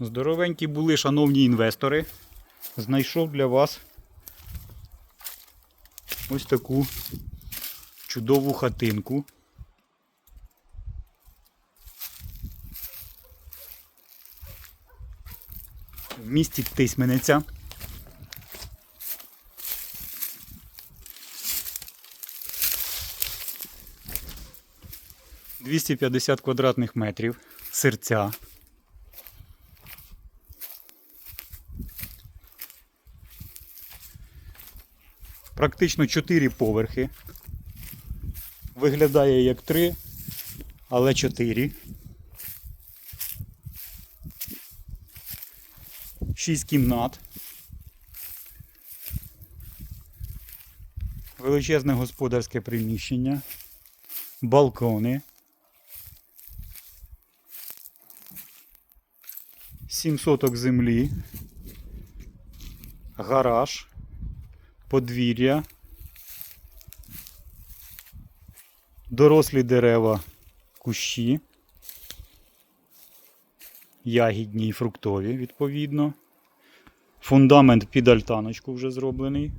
Здоровенькі були, шановні інвестори. Знайшов для вас ось таку чудову хатинку. В місті Тисмениця. Двісті п'ятдесят квадратних метрів серця. Практично 4 поверхи. Виглядає як 3, але 4. 6 кімнат. Величезне господарське приміщення. Балкони. 7 соток землі. Гараж подвір'я, дорослі дерева, кущі, ягідні і фруктові, відповідно. Фундамент під альтаночку вже зроблений.